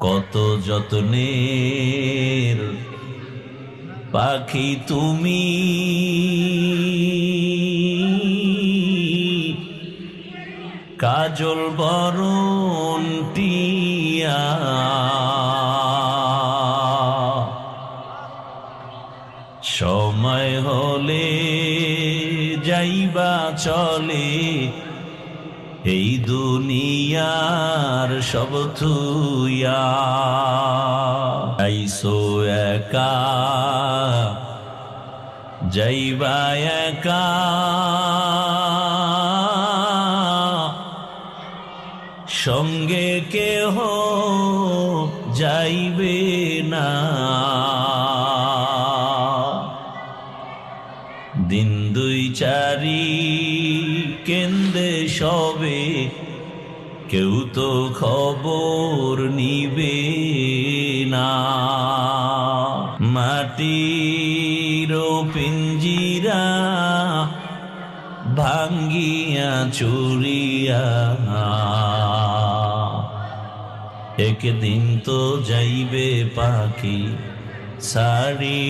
কত যত্নের পাখি তুমি। কাজল বরণ টিয়া সময় হলে যাইবা চলে এই দুনিয়ার সব আইসো একা যাইবা একা। সঙ্গে কেহ যাইবে না। দিন দুই চারি কেন্দ্রে সবে, কেউ তো খবর নিবে না। মাটির পিঞ্জিরা ভাঙ্গিয়া চুরিয়া, একদিন তো যাইবে পাখি সারি